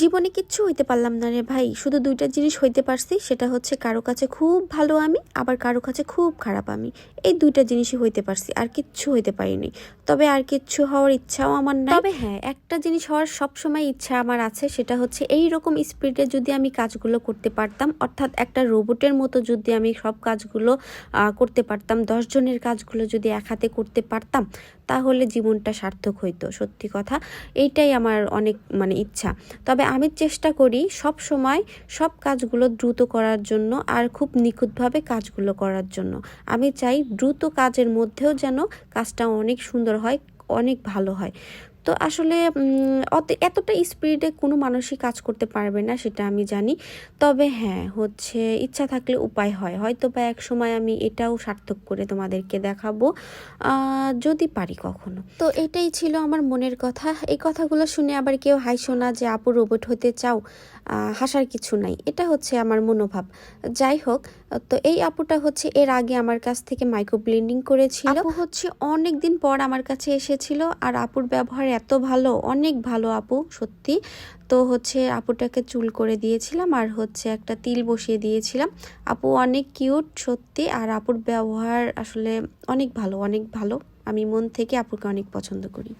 জীবনে কিচ্ছু হইতে পারলাম না রে ভাই। শুধু দুইটা জিনিস হইতে পারছি, সেটা হচ্ছে কারও কাছে খুব ভালো আমি, আবার কারও কাছে খুব খারাপ আমি। এই দুইটা জিনিসই হইতে পারছি, আর কিচ্ছু হইতে পারিনি। তবে আর কিচ্ছু হওয়ার ইচ্ছাও আমার নাই। তবে হ্যাঁ একটা জিনিস হওয়ার সবসময় ইচ্ছা আমার আছে, সেটা হচ্ছে এই রকম স্পিডে যদি আমি কাজগুলো করতে পারতাম, অর্থাৎ একটা রোবটের মতো যদি আমি সব কাজগুলো করতে পারতাম, দশ জনের কাজগুলো যদি এক হাতে করতে পারতাম, তাহলে জীবনটা সার্থক হইতো, সত্যি কথা। এইটাই আমার অনেক মানে ইচ্ছা। তবে আমি চেষ্টা করি সব সময় সব কাজগুলো দ্রুত করার জন্য আর খুব নিখুঁতভাবে কাজগুলো করার জন্য। আমি চাই দ্রুত কাজের মধ্যেও যেন কাজটা অনেক সুন্দর হয়, অনেক ভালো হয়। তো আসলে এতটা স্পিডে কোনো মানুষই কাজ করতে পারবে না, সেটা আমি জানি। তবে হ্যাঁ হচ্ছে ইচ্ছা থাকলে উপায় হয়। হয়তো বা এক সময় আমি এটাও সার্থক করে তোমাদেরকে দেখাবো যদি পারি কখনো। তো এটাই ছিল আমার মনের কথা। এই কথাগুলো শুনে আবার কেউ হাইশো না যে, আপু রোবট হতে চাও? হাসার কিছু নাই। এটা হচ্ছে আমার মনোভাব। যাই হোক, তো এই আপুটা হচ্ছে এর আগে আমার কাছ থেকে মাইক্রো ব্লেন্ডিং করেছিল। হচ্ছে অনেক দিন পর আমার কাছে এসেছিল, আর আপুর ব্যবহার এত ভালো, অনেক ভালো আপু, সত্যি। তো হচ্ছে আপুটাকে চুল করে দিয়েছিলাম আর হচ্ছে একটা তিল বসিয়ে দিয়েছিলাম। আপু অনেক কিউট, সত্যি, আর আপুর ব্যবহার আসলে অনেক ভালো অনেক ভালো। আমি মন থেকে আপুকে অনেক পছন্দ করি।